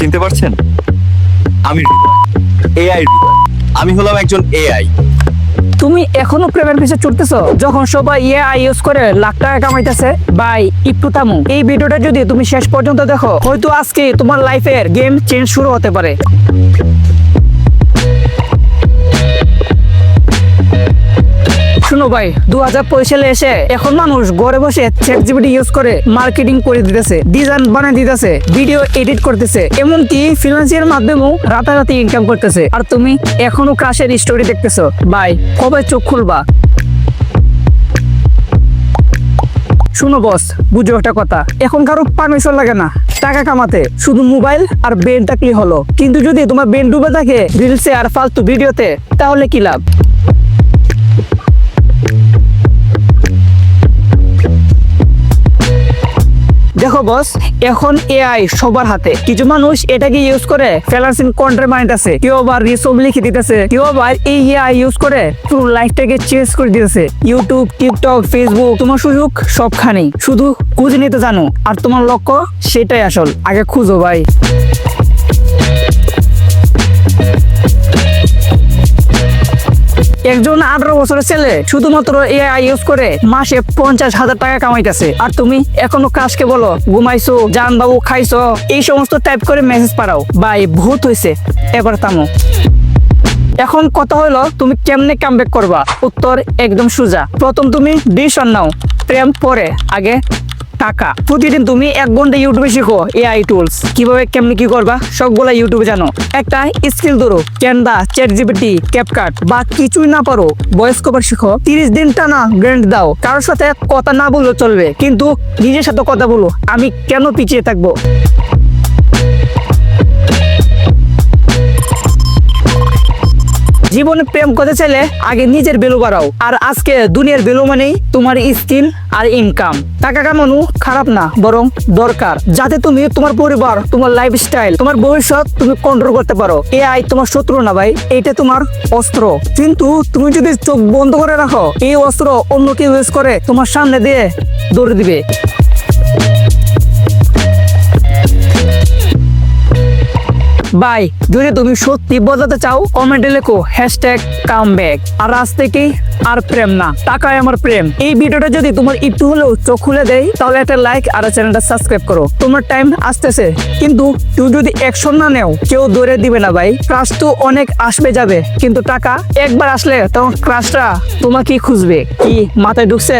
চিনতে পারছেন? আমি এআই আমি হলাম একজন এআই তুমি এখনও প্রেমের পিছে চড়তেছ? যখন সবাই এআই ইউজ করে লাখ টাকা কামাইতেছে, বাই, একটু থামো। এই ভিডিওটা যদি তুমি শেষ পর্যন্ত দেখো, হয়তো আজকে তোমার লাইফের গেম চেঞ্জ শুরু হতে পারে। শুনো ভাই দু হাজার পঁচিশ সালে এসে এখন মানুষ ঘরে বসে চ্যাট জিপিটি ইউজ করে মার্কেটিং করে দিতেছে ডিজাইন বানিয়ে দিতেছে ভিডিও এডিট করতেছে, এমনকি ফিনান্সিয়াল মাধ্যমেও রাতারাতি ইনকাম করতেছে। আর তুমি এখনও ক্রাশের স্টোরি দেখতেছো। ভাই, কবে চোখ খুলবা? শুনো বস বুঝো একটা কথা। এখন কারও পারমিশন লাগে না, টাকা কামাতে। শুধু মোবাইল আর বেন থাকলে হলো। কিন্তু যদি তোমার বেন ডুবে থাকে রিলসে আর ফালতু ভিডিওতে তাহলে কি লাভ? দেখো বস এখন এআই সবার হাতে। কিছু মানুষ এটাকে ইউজ করে ফেলাসিন কন্ট্রে মাইন্ড বানাইতেছে। কেউ আবার রিসোম লিখে দিতেছে। কেউ আবার এই এআই ইউজ করে পুরো লাইফটাকে চেঞ্জ করে দিতেছে। ইউটিউব টিকটক ফেসবুক তোমার সুযোগ সবখানেই। শুধু খুঁজে নিতে জানো। আর তোমার লক্ষ্য সেটাই আসল। আগে খুঁজো ভাই। একজন আঠারো বছরের ছেলে শুধুমাত্র এআই ইউজ করে মাসে পঞ্চাশ হাজার টাকা কামাইতেছে। আর তুমি এখনও কাজকে বলো, ঘুমাইছো জান বাবু খাইছো, এই সমস্ত টাইপ করে মেসেজ পাঠাও। ভাই, ভূত হয়েছে এবার থামো। এখন কথা হলো, তুমি কেমনে কামব্যাক করবা? উত্তর একদম সোজা। প্রথম তুমি ডিসিশন নাও। প্রেম পরে, আগে টাকা। প্রতিদিন তুমি এক ঘণ্টা ইউটিউবে শিখো এআই টুলস কীভাবে, কেমনি কি করবা সবগুলা ইউটিউবে জানো। একটা স্কিল ধরো ক্যানভা চ্যাট জিপিটি ক্যাপকাট বা কিছুই না পারো। ভয়েস কভার শিখো তিরিশ দিন টানা গ্র্যান্ড দাও। কারোর সাথে কথা না বললেও চলবে। কিন্তু নিজের সাথে কথা বলো। আমি কেন পিছিয়ে থাকব? জীবনে প্রেম করতে চাইলে আগে নিজের ভ্যালু বাড়াও। আর আজকে দুনিয়ার ভ্যালু মানেই তোমার স্কিল আর ইনকাম টাকা কামানো খারাপ না, বরং দরকার। যাতে তুমি তোমার পরিবার, তোমার লাইফস্টাইল তোমার ভবিষ্যৎ তুমি কন্ট্রোল করতে পারো। এআই তোমার শত্রু না ভাই, এটা তোমার অস্ত্র। কিন্তু তুমি যদি চোখ বন্ধ করে রাখো, এই অস্ত্র অন্য কেউ ইউজ করে তোমার সামনে দিয়ে দৌড়ে দিবে। ভাই যদি তুমি সত্যি বদলাতে চাও কমেন্টে লেখো হ্যাশট্যাগ কাম ব্যাক আর আজ থেকেই আর প্রেম না টাকায় আমার প্রেম। এই ভিডিওটা যদি তোমার একটু হলেও চোখ খুলে দেয়, তাহলে একটা লাইক আর চ্যানেলটা সাবস্ক্রাইব করো। তোমার টাইম আসতেছে, কিন্তু তুমি যদি অ্যাকশন না নেও, কেউ দৌড়ে দিবে না ভাই। ক্রাশ তো অনেক আসবে যাবে, কিন্তু টাকা একবার আসলে তখন ক্রাশটা তোমাকেই খুঁজবে। কি, মাথায় ঢুকছে?